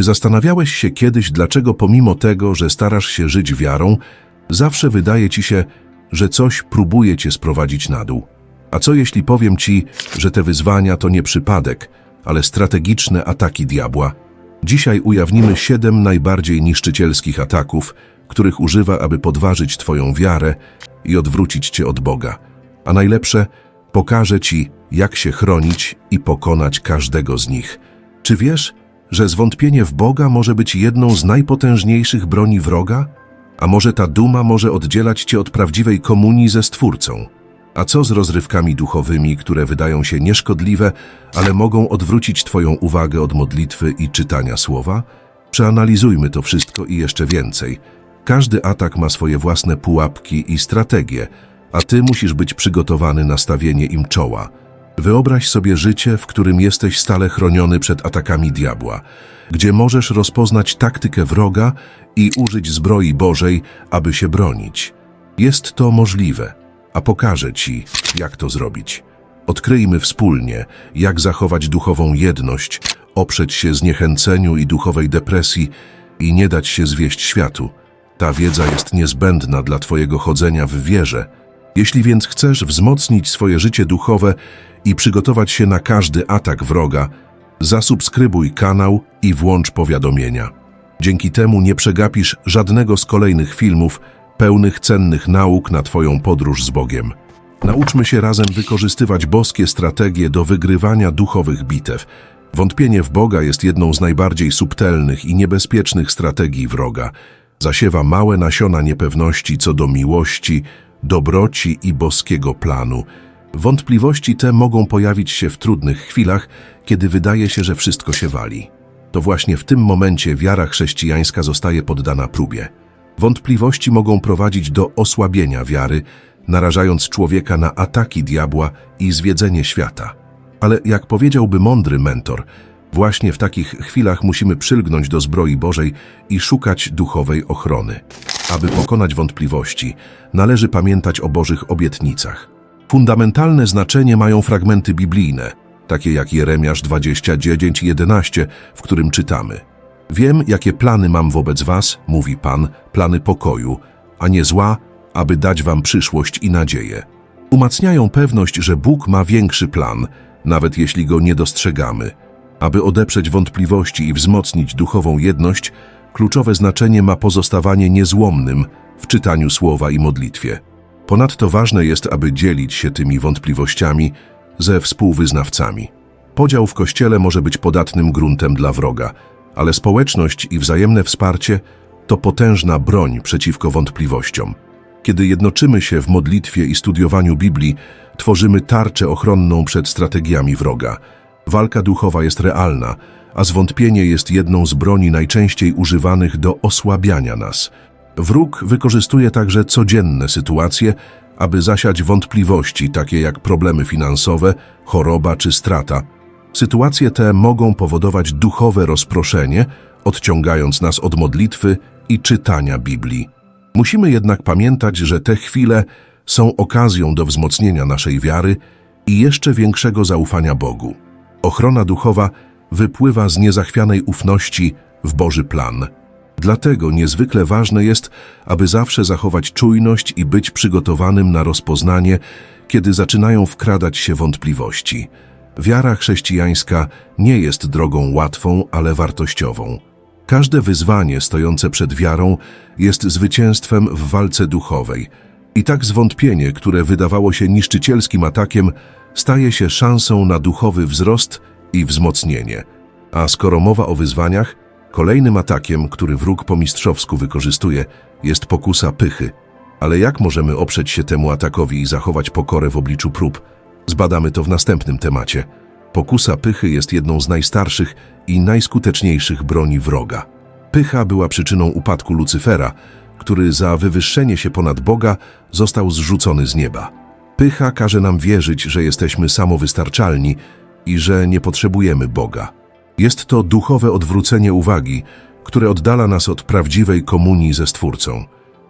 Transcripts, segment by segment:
Czy zastanawiałeś się kiedyś, dlaczego pomimo tego, że starasz się żyć wiarą, zawsze wydaje ci się, że coś próbuje cię sprowadzić na dół? A co jeśli powiem ci, że te wyzwania to nie przypadek, ale strategiczne ataki diabła? Dzisiaj ujawnimy siedem najbardziej niszczycielskich ataków, których używa, aby podważyć twoją wiarę i odwrócić cię od Boga. A najlepsze, pokażę ci, jak się chronić i pokonać każdego z nich. Czy wiesz, że zwątpienie w Boga może być jedną z najpotężniejszych broni wroga? A może ta duma może oddzielać cię od prawdziwej komunii ze Stwórcą? A co z rozrywkami duchowymi, które wydają się nieszkodliwe, ale mogą odwrócić Twoją uwagę od modlitwy i czytania słowa? Przeanalizujmy to wszystko i jeszcze więcej. Każdy atak ma swoje własne pułapki i strategie, a Ty musisz być przygotowany na stawienie im czoła. Wyobraź sobie życie, w którym jesteś stale chroniony przed atakami diabła, gdzie możesz rozpoznać taktykę wroga i użyć zbroi Bożej, aby się bronić. Jest to możliwe, a pokażę Ci, jak to zrobić. Odkryjmy wspólnie, jak zachować duchową jedność, oprzeć się zniechęceniu i duchowej depresji i nie dać się zwieść światu. Ta wiedza jest niezbędna dla Twojego chodzenia w wierze. Jeśli więc chcesz wzmocnić swoje życie duchowe i przygotować się na każdy atak wroga, zasubskrybuj kanał i włącz powiadomienia. Dzięki temu nie przegapisz żadnego z kolejnych filmów pełnych cennych nauk na Twoją podróż z Bogiem. Nauczmy się razem wykorzystywać boskie strategie do wygrywania duchowych bitew. Wątpienie w Boga jest jedną z najbardziej subtelnych i niebezpiecznych strategii wroga. Zasiewa małe nasiona niepewności co do miłości, dobroci i boskiego planu. Wątpliwości te mogą pojawić się w trudnych chwilach, kiedy wydaje się, że wszystko się wali. To właśnie w tym momencie wiara chrześcijańska zostaje poddana próbie. Wątpliwości mogą prowadzić do osłabienia wiary, narażając człowieka na ataki diabła i zwiedzenie świata. Ale jak powiedziałby mądry mentor, właśnie w takich chwilach musimy przylgnąć do zbroi Bożej i szukać duchowej ochrony. Aby pokonać wątpliwości, należy pamiętać o Bożych obietnicach. Fundamentalne znaczenie mają fragmenty biblijne, takie jak Jeremiasz 29:11, w którym czytamy: Wiem, jakie plany mam wobec was, mówi Pan, plany pokoju, a nie zła, aby dać wam przyszłość i nadzieję. Umacniają pewność, że Bóg ma większy plan, nawet jeśli go nie dostrzegamy. Aby odeprzeć wątpliwości i wzmocnić duchową jedność, kluczowe znaczenie ma pozostawanie niezłomnym w czytaniu słowa i modlitwie. Ponadto ważne jest, aby dzielić się tymi wątpliwościami ze współwyznawcami. Podział w Kościele może być podatnym gruntem dla wroga, ale społeczność i wzajemne wsparcie to potężna broń przeciwko wątpliwościom. Kiedy jednoczymy się w modlitwie i studiowaniu Biblii, tworzymy tarczę ochronną przed strategiami wroga. Walka duchowa jest realna, a zwątpienie jest jedną z broni najczęściej używanych do osłabiania nas. Wróg wykorzystuje także codzienne sytuacje, aby zasiać wątpliwości, takie jak problemy finansowe, choroba czy strata. Sytuacje te mogą powodować duchowe rozproszenie, odciągając nas od modlitwy i czytania Biblii. Musimy jednak pamiętać, że te chwile są okazją do wzmocnienia naszej wiary i jeszcze większego zaufania Bogu. Ochrona duchowa wypływa z niezachwianej ufności w Boży plan. Dlatego niezwykle ważne jest, aby zawsze zachować czujność i być przygotowanym na rozpoznanie, kiedy zaczynają wkradać się wątpliwości. Wiara chrześcijańska nie jest drogą łatwą, ale wartościową. Każde wyzwanie stojące przed wiarą jest zwycięstwem w walce duchowej. I tak zwątpienie, które wydawało się niszczycielskim atakiem, staje się szansą na duchowy wzrost i wzmocnienie. A skoro mowa o wyzwaniach, kolejnym atakiem, który wróg po mistrzowsku wykorzystuje, jest pokusa pychy. Ale jak możemy oprzeć się temu atakowi i zachować pokorę w obliczu prób? Zbadamy to w następnym temacie. Pokusa pychy jest jedną z najstarszych i najskuteczniejszych broni wroga. Pycha była przyczyną upadku Lucyfera, który za wywyższenie się ponad Boga został zrzucony z nieba. Pycha każe nam wierzyć, że jesteśmy samowystarczalni i że nie potrzebujemy Boga. Jest to duchowe odwrócenie uwagi, które oddala nas od prawdziwej komunii ze Stwórcą.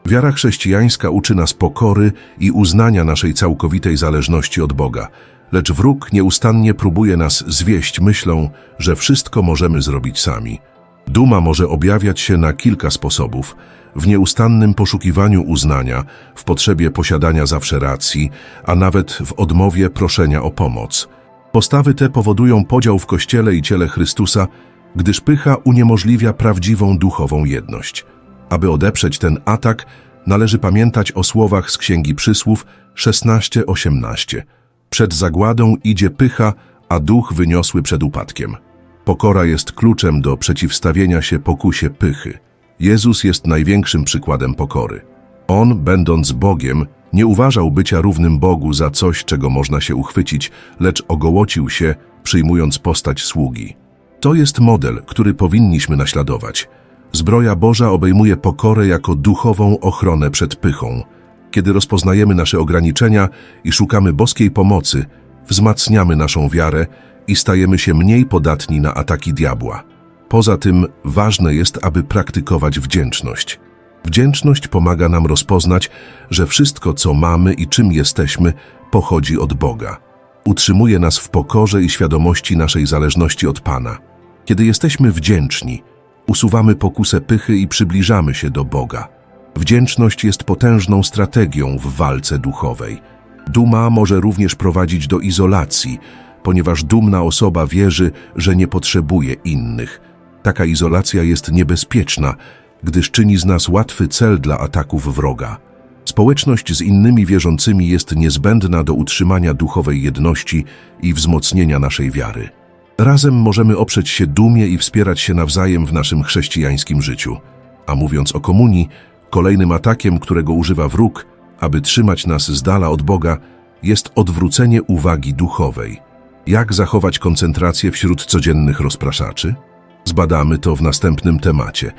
Wiara chrześcijańska uczy nas pokory i uznania naszej całkowitej zależności od Boga, lecz wróg nieustannie próbuje nas zwieść myślą, że wszystko możemy zrobić sami. Duma może objawiać się na kilka sposobów. W nieustannym poszukiwaniu uznania, w potrzebie posiadania zawsze racji, a nawet w odmowie proszenia o pomoc. Postawy te powodują podział w Kościele i ciele Chrystusa, gdyż pycha uniemożliwia prawdziwą duchową jedność. Aby odeprzeć ten atak, należy pamiętać o słowach z Księgi Przysłów 16:18. Przed zagładą idzie pycha, a duch wyniosły przed upadkiem. Pokora jest kluczem do przeciwstawienia się pokusie pychy. Jezus jest największym przykładem pokory. On, będąc Bogiem, nie uważał bycia równym Bogu za coś, czego można się uchwycić, lecz ogołocił się, przyjmując postać sługi. To jest model, który powinniśmy naśladować. Zbroja Boża obejmuje pokorę jako duchową ochronę przed pychą. Kiedy rozpoznajemy nasze ograniczenia i szukamy boskiej pomocy, wzmacniamy naszą wiarę i stajemy się mniej podatni na ataki diabła. Poza tym ważne jest, aby praktykować wdzięczność. Wdzięczność pomaga nam rozpoznać, że wszystko, co mamy i czym jesteśmy, pochodzi od Boga. Utrzymuje nas w pokorze i świadomości naszej zależności od Pana. Kiedy jesteśmy wdzięczni, usuwamy pokusę pychy i przybliżamy się do Boga. Wdzięczność jest potężną strategią w walce duchowej. Duma może również prowadzić do izolacji, ponieważ dumna osoba wierzy, że nie potrzebuje innych. Taka izolacja jest niebezpieczna, gdyż czyni z nas łatwy cel dla ataków wroga. Społeczność z innymi wierzącymi jest niezbędna do utrzymania duchowej jedności i wzmocnienia naszej wiary. Razem możemy oprzeć się dumie i wspierać się nawzajem w naszym chrześcijańskim życiu. A mówiąc o komunii, kolejnym atakiem, którego używa wróg, aby trzymać nas z dala od Boga, jest odwrócenie uwagi duchowej. Jak zachować koncentrację wśród codziennych rozpraszaczy? Zbadamy to w następnym temacie.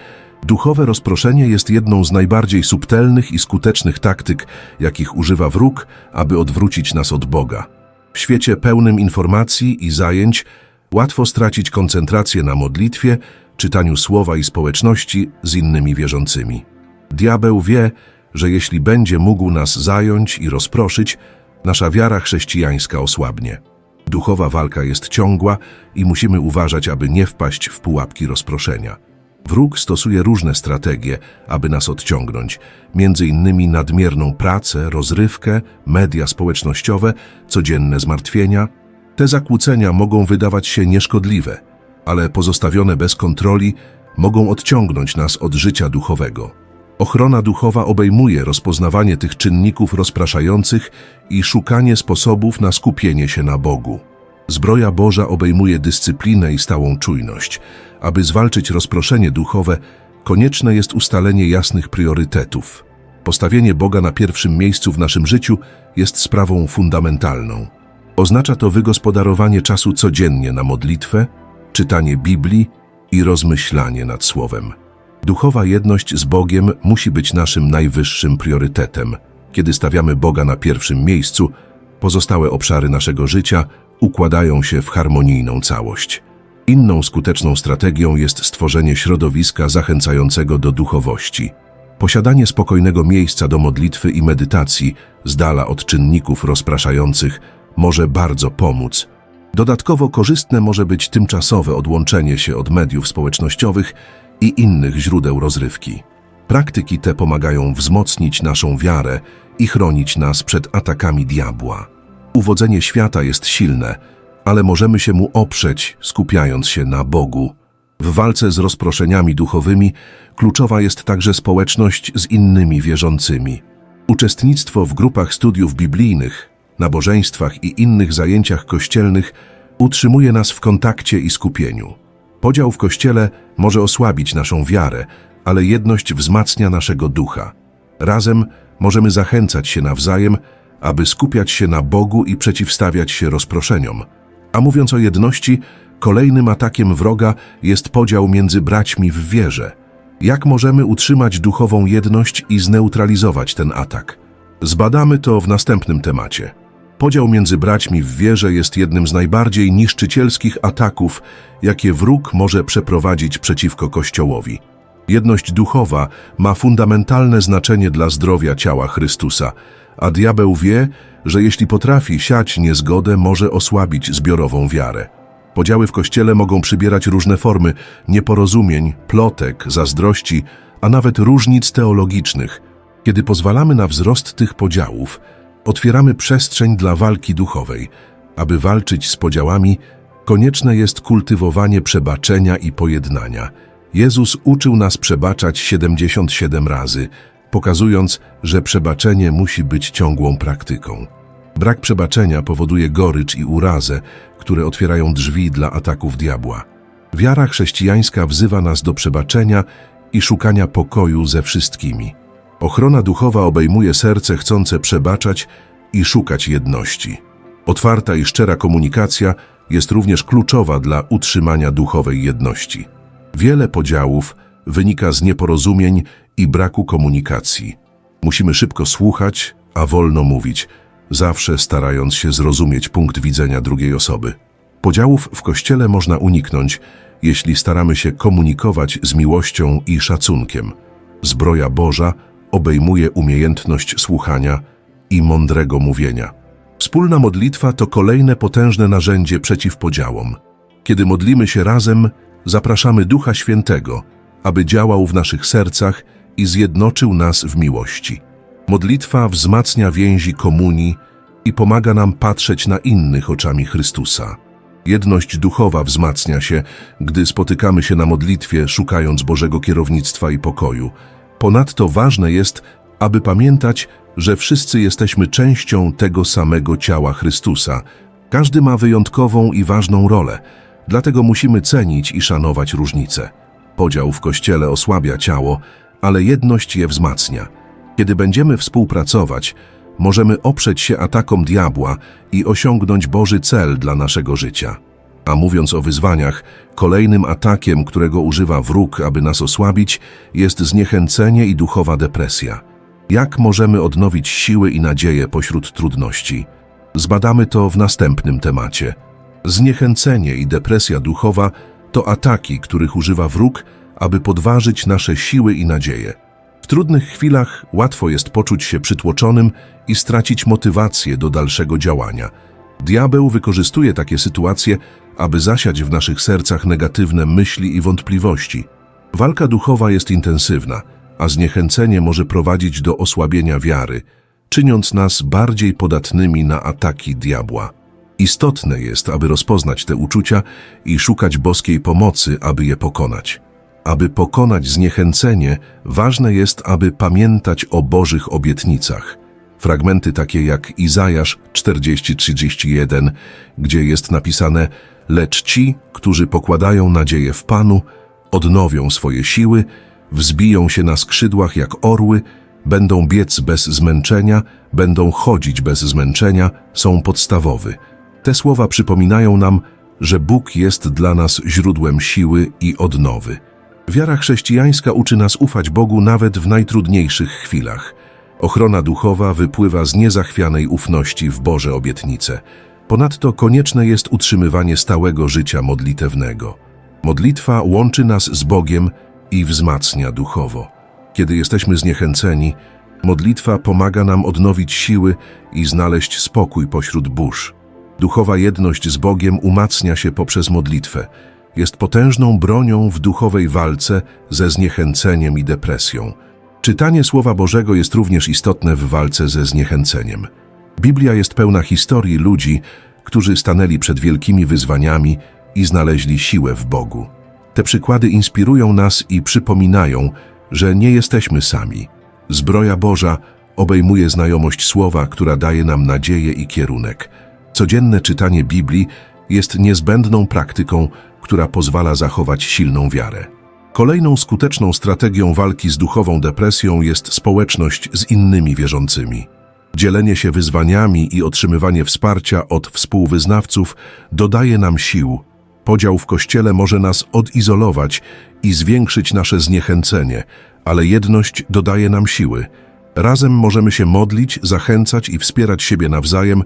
Duchowe rozproszenie jest jedną z najbardziej subtelnych i skutecznych taktyk, jakich używa wróg, aby odwrócić nas od Boga. W świecie pełnym informacji i zajęć łatwo stracić koncentrację na modlitwie, czytaniu słowa i społeczności z innymi wierzącymi. Diabeł wie, że jeśli będzie mógł nas zająć i rozproszyć, nasza wiara chrześcijańska osłabnie. Duchowa walka jest ciągła i musimy uważać, aby nie wpaść w pułapki rozproszenia. Wróg stosuje różne strategie, aby nas odciągnąć, między innymi nadmierną pracę, rozrywkę, media społecznościowe, codzienne zmartwienia. Te zakłócenia mogą wydawać się nieszkodliwe, ale pozostawione bez kontroli mogą odciągnąć nas od życia duchowego. Ochrona duchowa obejmuje rozpoznawanie tych czynników rozpraszających i szukanie sposobów na skupienie się na Bogu. Zbroja Boża obejmuje dyscyplinę i stałą czujność. Aby zwalczyć rozproszenie duchowe, konieczne jest ustalenie jasnych priorytetów. Postawienie Boga na pierwszym miejscu w naszym życiu jest sprawą fundamentalną. Oznacza to wygospodarowanie czasu codziennie na modlitwę, czytanie Biblii i rozmyślanie nad Słowem. Duchowa jedność z Bogiem musi być naszym najwyższym priorytetem. Kiedy stawiamy Boga na pierwszym miejscu, pozostałe obszary naszego życia układają się w harmonijną całość. Inną skuteczną strategią jest stworzenie środowiska zachęcającego do duchowości. Posiadanie spokojnego miejsca do modlitwy i medytacji z dala od czynników rozpraszających może bardzo pomóc. Dodatkowo korzystne może być tymczasowe odłączenie się od mediów społecznościowych i innych źródeł rozrywki. Praktyki te pomagają wzmocnić naszą wiarę i chronić nas przed atakami diabła. Uwodzenie świata jest silne, ale możemy się mu oprzeć, skupiając się na Bogu. W walce z rozproszeniami duchowymi kluczowa jest także społeczność z innymi wierzącymi. Uczestnictwo w grupach studiów biblijnych, nabożeństwach i innych zajęciach kościelnych utrzymuje nas w kontakcie i skupieniu. Podział w kościele może osłabić naszą wiarę, ale jedność wzmacnia naszego ducha. Razem możemy zachęcać się nawzajem, aby skupiać się na Bogu i przeciwstawiać się rozproszeniom. A mówiąc o jedności, kolejnym atakiem wroga jest podział między braćmi w wierze. Jak możemy utrzymać duchową jedność i zneutralizować ten atak? Zbadamy to w następnym temacie. Podział między braćmi w wierze jest jednym z najbardziej niszczycielskich ataków, jakie wróg może przeprowadzić przeciwko Kościołowi. Jedność duchowa ma fundamentalne znaczenie dla zdrowia ciała Chrystusa, a diabeł wie, że jeśli potrafi siać niezgodę, może osłabić zbiorową wiarę. Podziały w kościele mogą przybierać różne formy nieporozumień, plotek, zazdrości, a nawet różnic teologicznych. Kiedy pozwalamy na wzrost tych podziałów, otwieramy przestrzeń dla walki duchowej. Aby walczyć z podziałami, konieczne jest kultywowanie przebaczenia i pojednania. Jezus uczył nas przebaczać 77 razy, pokazując, że przebaczenie musi być ciągłą praktyką. Brak przebaczenia powoduje gorycz i urazę, które otwierają drzwi dla ataków diabła. Wiara chrześcijańska wzywa nas do przebaczenia i szukania pokoju ze wszystkimi. Ochrona duchowa obejmuje serce chcące przebaczać i szukać jedności. Otwarta i szczera komunikacja jest również kluczowa dla utrzymania duchowej jedności. Wiele podziałów wynika z nieporozumień i braku komunikacji. Musimy szybko słuchać, a wolno mówić, zawsze starając się zrozumieć punkt widzenia drugiej osoby. Podziałów w kościele można uniknąć, jeśli staramy się komunikować z miłością i szacunkiem. Zbroja Boża obejmuje umiejętność słuchania i mądrego mówienia. Wspólna modlitwa to kolejne potężne narzędzie przeciw podziałom. Kiedy modlimy się razem, zapraszamy Ducha Świętego, aby działał w naszych sercach i zjednoczył nas w miłości. Modlitwa wzmacnia więzi komunii i pomaga nam patrzeć na innych oczami Chrystusa. Jedność duchowa wzmacnia się, gdy spotykamy się na modlitwie, szukając Bożego kierownictwa i pokoju. Ponadto ważne jest, aby pamiętać, że wszyscy jesteśmy częścią tego samego ciała Chrystusa. Każdy ma wyjątkową i ważną rolę, dlatego musimy cenić i szanować różnice. Podział w Kościele osłabia ciało, ale jedność je wzmacnia. Kiedy będziemy współpracować, możemy oprzeć się atakom diabła i osiągnąć Boży cel dla naszego życia. A mówiąc o wyzwaniach, kolejnym atakiem, którego używa wróg, aby nas osłabić, jest zniechęcenie i duchowa depresja. Jak możemy odnowić siły i nadzieję pośród trudności? Zbadamy to w następnym temacie. Zniechęcenie i depresja duchowa to ataki, których używa wróg, aby podważyć nasze siły i nadzieję. W trudnych chwilach łatwo jest poczuć się przytłoczonym i stracić motywację do dalszego działania. Diabeł wykorzystuje takie sytuacje, aby zasiać w naszych sercach negatywne myśli i wątpliwości. Walka duchowa jest intensywna, a zniechęcenie może prowadzić do osłabienia wiary, czyniąc nas bardziej podatnymi na ataki diabła. Istotne jest, aby rozpoznać te uczucia i szukać boskiej pomocy, aby je pokonać. Aby pokonać zniechęcenie, ważne jest, aby pamiętać o Bożych obietnicach. Fragmenty takie jak Izajasz 40:31, gdzie jest napisane: Lecz ci, którzy pokładają nadzieję w Panu, odnowią swoje siły, wzbiją się na skrzydłach jak orły, będą biec bez zmęczenia, będą chodzić bez zmęczenia, są podstawowy. Te słowa przypominają nam, że Bóg jest dla nas źródłem siły i odnowy. Wiara chrześcijańska uczy nas ufać Bogu nawet w najtrudniejszych chwilach. Ochrona duchowa wypływa z niezachwianej ufności w Boże obietnice. Ponadto konieczne jest utrzymywanie stałego życia modlitewnego. Modlitwa łączy nas z Bogiem i wzmacnia duchowo. Kiedy jesteśmy zniechęceni, modlitwa pomaga nam odnowić siły i znaleźć spokój pośród burz. Duchowa jedność z Bogiem umacnia się poprzez modlitwę. Jest potężną bronią w duchowej walce ze zniechęceniem i depresją. Czytanie Słowa Bożego jest również istotne w walce ze zniechęceniem. Biblia jest pełna historii ludzi, którzy stanęli przed wielkimi wyzwaniami i znaleźli siłę w Bogu. Te przykłady inspirują nas i przypominają, że nie jesteśmy sami. Zbroja Boża obejmuje znajomość Słowa, która daje nam nadzieję i kierunek. Codzienne czytanie Biblii jest niezbędną praktyką, która pozwala zachować silną wiarę. Kolejną skuteczną strategią walki z duchową depresją jest społeczność z innymi wierzącymi. Dzielenie się wyzwaniami i otrzymywanie wsparcia od współwyznawców dodaje nam sił. Podział w kościele może nas odizolować i zwiększyć nasze zniechęcenie, ale jedność dodaje nam siły. Razem możemy się modlić, zachęcać i wspierać siebie nawzajem,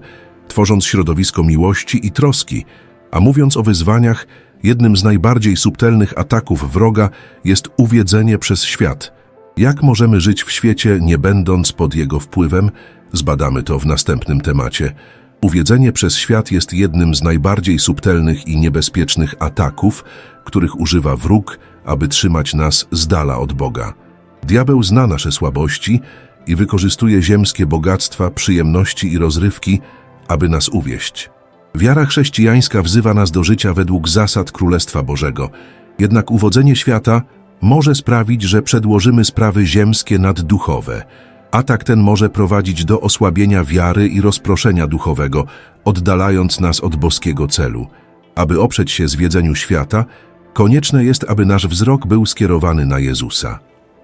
tworząc środowisko miłości i troski. A mówiąc o wyzwaniach, jednym z najbardziej subtelnych ataków wroga jest uwiedzenie przez świat. Jak możemy żyć w świecie, nie będąc pod jego wpływem? Zbadamy to w następnym temacie. Uwiedzenie przez świat jest jednym z najbardziej subtelnych i niebezpiecznych ataków, których używa wróg, aby trzymać nas z dala od Boga. Diabeł zna nasze słabości i wykorzystuje ziemskie bogactwa, przyjemności i rozrywki, aby nas uwieść. Wiara chrześcijańska wzywa nas do życia według zasad Królestwa Bożego, jednak uwodzenie świata może sprawić, że przedłożymy sprawy ziemskie nad duchowe. Atak ten może prowadzić do osłabienia wiary i rozproszenia duchowego, oddalając nas od boskiego celu. Aby oprzeć się zwiedzeniu świata, konieczne jest, aby nasz wzrok był skierowany na Jezusa.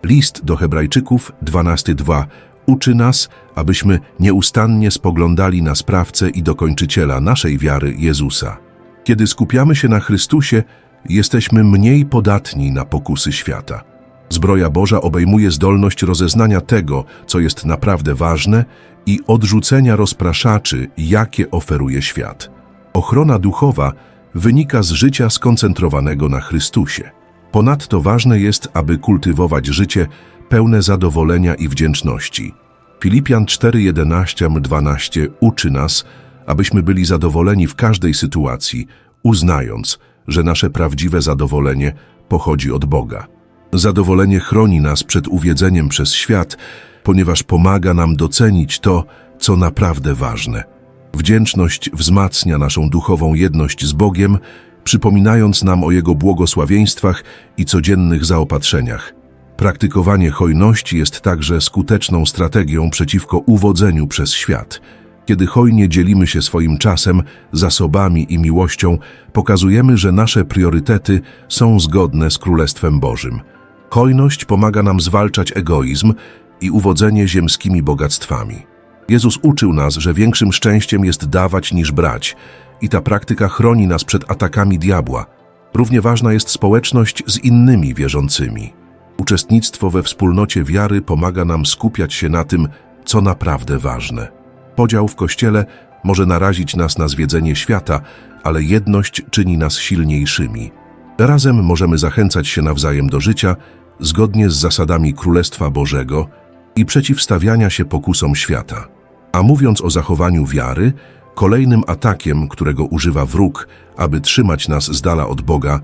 List do Hebrajczyków 12:2 uczy nas, abyśmy nieustannie spoglądali na sprawcę i dokończyciela naszej wiary Jezusa. Kiedy skupiamy się na Chrystusie, jesteśmy mniej podatni na pokusy świata. Zbroja Boża obejmuje zdolność rozeznania tego, co jest naprawdę ważne i odrzucenia rozpraszaczy, jakie oferuje świat. Ochrona duchowa wynika z życia skoncentrowanego na Chrystusie. Ponadto ważne jest, aby kultywować życie pełne zadowolenia i wdzięczności. Filipian 4:11-12 uczy nas, abyśmy byli zadowoleni w każdej sytuacji, uznając, że nasze prawdziwe zadowolenie pochodzi od Boga. Zadowolenie chroni nas przed uwiedzeniem przez świat, ponieważ pomaga nam docenić to, co naprawdę ważne. Wdzięczność wzmacnia naszą duchową jedność z Bogiem, przypominając nam o Jego błogosławieństwach i codziennych zaopatrzeniach. Praktykowanie hojności jest także skuteczną strategią przeciwko uwodzeniu przez świat. Kiedy hojnie dzielimy się swoim czasem, zasobami i miłością, pokazujemy, że nasze priorytety są zgodne z Królestwem Bożym. Hojność pomaga nam zwalczać egoizm i uwodzenie ziemskimi bogactwami. Jezus uczył nas, że większym szczęściem jest dawać niż brać i ta praktyka chroni nas przed atakami diabła. Równie ważna jest społeczność z innymi wierzącymi. Uczestnictwo we wspólnocie wiary pomaga nam skupiać się na tym, co naprawdę ważne. Podział w Kościele może narazić nas na zwiedzenie świata, ale jedność czyni nas silniejszymi. Razem możemy zachęcać się nawzajem do życia zgodnie z zasadami Królestwa Bożego i przeciwstawiania się pokusom świata. A mówiąc o zachowaniu wiary, kolejnym atakiem, którego używa wróg, aby trzymać nas z dala od Boga,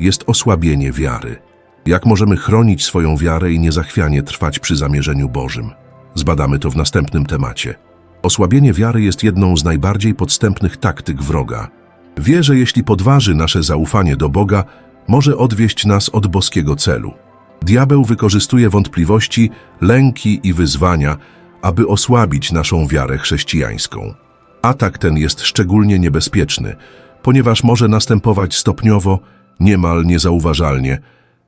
jest osłabienie wiary. Jak możemy chronić swoją wiarę i niezachwianie trwać przy zamierzeniu Bożym? Zbadamy to w następnym temacie. Osłabienie wiary jest jedną z najbardziej podstępnych taktyk wroga. Wie, że jeśli podważy nasze zaufanie do Boga, może odwieść nas od boskiego celu. Diabeł wykorzystuje wątpliwości, lęki i wyzwania, aby osłabić naszą wiarę chrześcijańską. Atak ten jest szczególnie niebezpieczny, ponieważ może następować stopniowo, niemal niezauważalnie.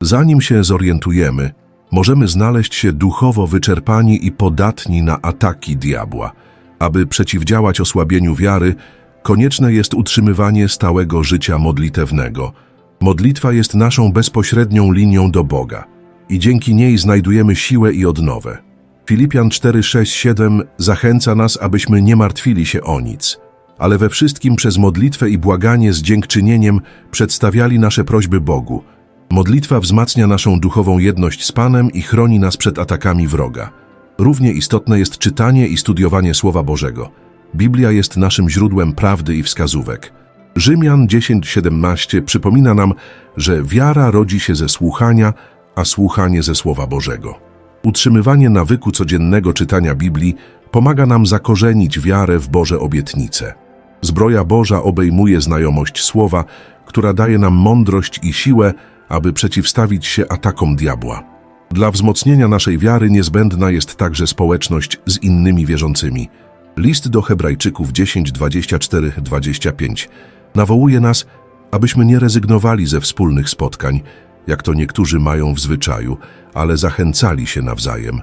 Zanim się zorientujemy, możemy znaleźć się duchowo wyczerpani i podatni na ataki diabła. Aby przeciwdziałać osłabieniu wiary, konieczne jest utrzymywanie stałego życia modlitewnego. Modlitwa jest naszą bezpośrednią linią do Boga i dzięki niej znajdujemy siłę i odnowę. Filipian 4, 6, 7 zachęca nas, abyśmy nie martwili się o nic, ale we wszystkim przez modlitwę i błaganie z dziękczynieniem przedstawiali nasze prośby Bogu. Modlitwa wzmacnia naszą duchową jedność z Panem i chroni nas przed atakami wroga. Równie istotne jest czytanie i studiowanie Słowa Bożego. Biblia jest naszym źródłem prawdy i wskazówek. Rzymian 10:17 przypomina nam, że wiara rodzi się ze słuchania, a słuchanie ze Słowa Bożego. Utrzymywanie nawyku codziennego czytania Biblii pomaga nam zakorzenić wiarę w Boże obietnice. Zbroja Boża obejmuje znajomość Słowa, która daje nam mądrość i siłę, aby przeciwstawić się atakom diabła. Dla wzmocnienia naszej wiary niezbędna jest także społeczność z innymi wierzącymi. List do Hebrajczyków 10, 24, 25 nawołuje nas, abyśmy nie rezygnowali ze wspólnych spotkań, jak to niektórzy mają w zwyczaju, ale zachęcali się nawzajem.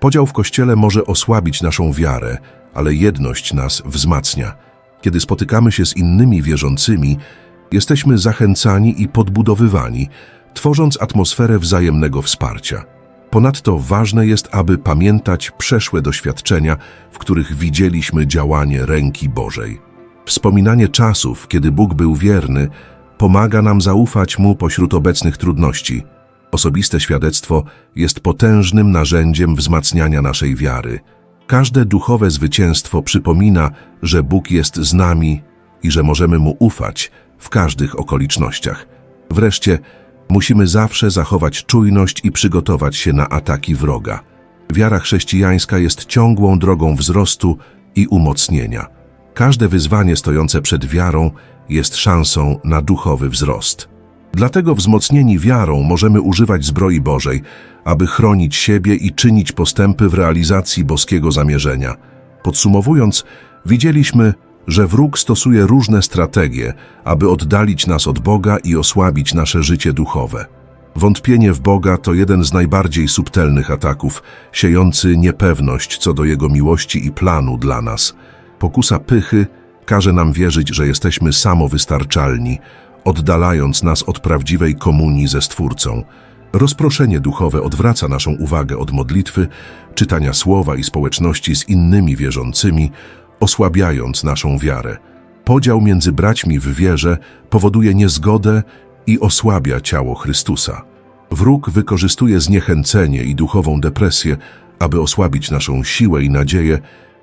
Podział w Kościele może osłabić naszą wiarę, ale jedność nas wzmacnia. Kiedy spotykamy się z innymi wierzącymi, jesteśmy zachęcani i podbudowywani, tworząc atmosferę wzajemnego wsparcia. Ponadto ważne jest, aby pamiętać przeszłe doświadczenia, w których widzieliśmy działanie ręki Bożej. Wspominanie czasów, kiedy Bóg był wierny, pomaga nam zaufać Mu pośród obecnych trudności. Osobiste świadectwo jest potężnym narzędziem wzmacniania naszej wiary. Każde duchowe zwycięstwo przypomina, że Bóg jest z nami i że możemy Mu ufać w każdych okolicznościach. Wreszcie, musimy zawsze zachować czujność i przygotować się na ataki wroga. Wiara chrześcijańska jest ciągłą drogą wzrostu i umocnienia. Każde wyzwanie stojące przed wiarą jest szansą na duchowy wzrost. Dlatego wzmocnieni wiarą możemy używać zbroi Bożej, aby chronić siebie i czynić postępy w realizacji boskiego zamierzenia. Podsumowując, widzieliśmy, że wróg stosuje różne strategie, aby oddalić nas od Boga i osłabić nasze życie duchowe. Wątpienie w Boga to jeden z najbardziej subtelnych ataków, siejący niepewność co do Jego miłości i planu dla nas. Pokusa pychy każe nam wierzyć, że jesteśmy samowystarczalni, oddalając nas od prawdziwej komunii ze Stwórcą. Rozproszenie duchowe odwraca naszą uwagę od modlitwy, czytania słowa i społeczności z innymi wierzącymi, osłabiając naszą wiarę. Podział między braćmi w wierze powoduje niezgodę i osłabia ciało Chrystusa. Wróg wykorzystuje zniechęcenie i duchową depresję, aby osłabić naszą siłę i nadzieję,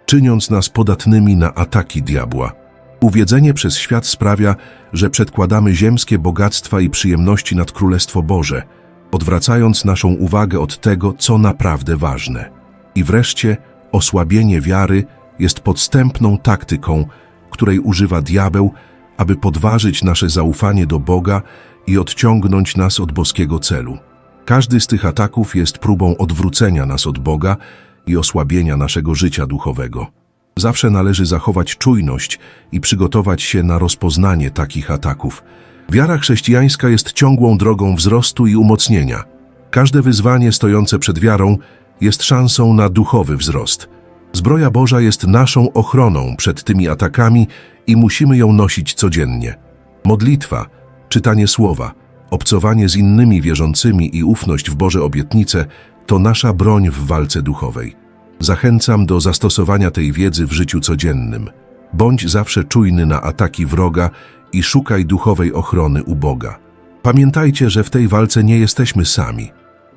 czyniąc nas podatnymi na ataki diabła. Uwiedzenie przez świat sprawia, że przedkładamy ziemskie bogactwa i przyjemności nad Królestwo Boże, odwracając naszą uwagę od tego, co naprawdę ważne. I wreszcie osłabienie wiary jest podstępną taktyką, której używa diabeł, aby podważyć nasze zaufanie do Boga i odciągnąć nas od boskiego celu. Każdy z tych ataków jest próbą odwrócenia nas od Boga i osłabienia naszego życia duchowego. Zawsze należy zachować czujność i przygotować się na rozpoznanie takich ataków. Wiara chrześcijańska jest ciągłą drogą wzrostu i umocnienia. Każde wyzwanie stojące przed wiarą jest szansą na duchowy wzrost. Zbroja Boża jest naszą ochroną przed tymi atakami i musimy ją nosić codziennie. Modlitwa, czytanie słowa, obcowanie z innymi wierzącymi i ufność w Boże obietnice to nasza broń w walce duchowej. Zachęcam do zastosowania tej wiedzy w życiu codziennym. Bądź zawsze czujny na ataki wroga i szukaj duchowej ochrony u Boga. Pamiętajcie, że w tej walce nie jesteśmy sami.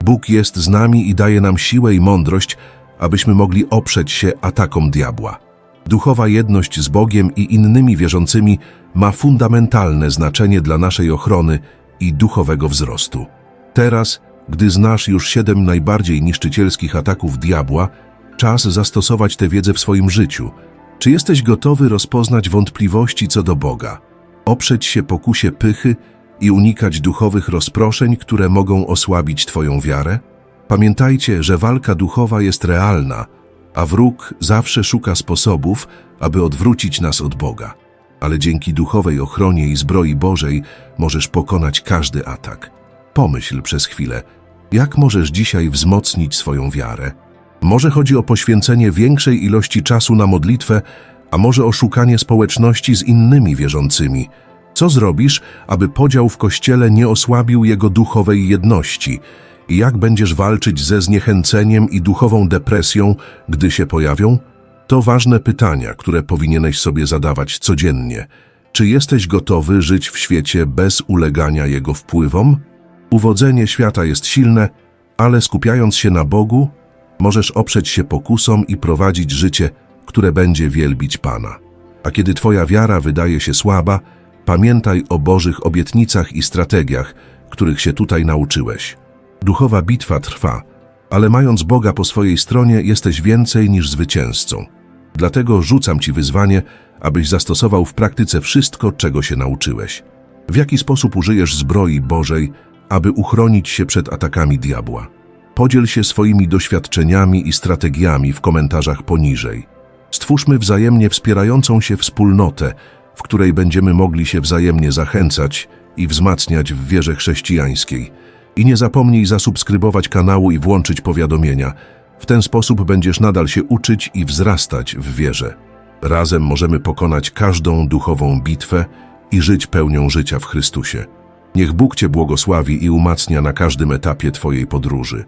Bóg jest z nami i daje nam siłę i mądrość, abyśmy mogli oprzeć się atakom diabła. Duchowa jedność z Bogiem i innymi wierzącymi ma fundamentalne znaczenie dla naszej ochrony i duchowego wzrostu. Teraz, gdy znasz już siedem najbardziej niszczycielskich ataków diabła, czas zastosować tę wiedzę w swoim życiu. Czy jesteś gotowy rozpoznać wątpliwości co do Boga, oprzeć się pokusie pychy i unikać duchowych rozproszeń, które mogą osłabić Twoją wiarę? Pamiętajcie, że walka duchowa jest realna, a wróg zawsze szuka sposobów, aby odwrócić nas od Boga. Ale dzięki duchowej ochronie i zbroi Bożej możesz pokonać każdy atak. Pomyśl przez chwilę, jak możesz dzisiaj wzmocnić swoją wiarę? Może chodzi o poświęcenie większej ilości czasu na modlitwę, a może o szukanie społeczności z innymi wierzącymi. Co zrobisz, aby podział w Kościele nie osłabił jego duchowej jedności? Jak będziesz walczyć ze zniechęceniem i duchową depresją, gdy się pojawią? To ważne pytania, które powinieneś sobie zadawać codziennie. Czy jesteś gotowy żyć w świecie bez ulegania jego wpływom? Uwodzenie świata jest silne, ale skupiając się na Bogu, możesz oprzeć się pokusom i prowadzić życie, które będzie wielbić Pana. A kiedy Twoja wiara wydaje się słaba, pamiętaj o Bożych obietnicach i strategiach, których się tutaj nauczyłeś. Duchowa bitwa trwa, ale mając Boga po swojej stronie, jesteś więcej niż zwycięzcą. Dlatego rzucam Ci wyzwanie, abyś zastosował w praktyce wszystko, czego się nauczyłeś. W jaki sposób użyjesz zbroi Bożej, aby uchronić się przed atakami diabła? Podziel się swoimi doświadczeniami i strategiami w komentarzach poniżej. Stwórzmy wzajemnie wspierającą się wspólnotę, w której będziemy mogli się wzajemnie zachęcać i wzmacniać w wierze chrześcijańskiej. I nie zapomnij zasubskrybować kanału i włączyć powiadomienia. W ten sposób będziesz nadal się uczyć i wzrastać w wierze. Razem możemy pokonać każdą duchową bitwę i żyć pełnią życia w Chrystusie. Niech Bóg Cię błogosławi i umacnia na każdym etapie Twojej podróży.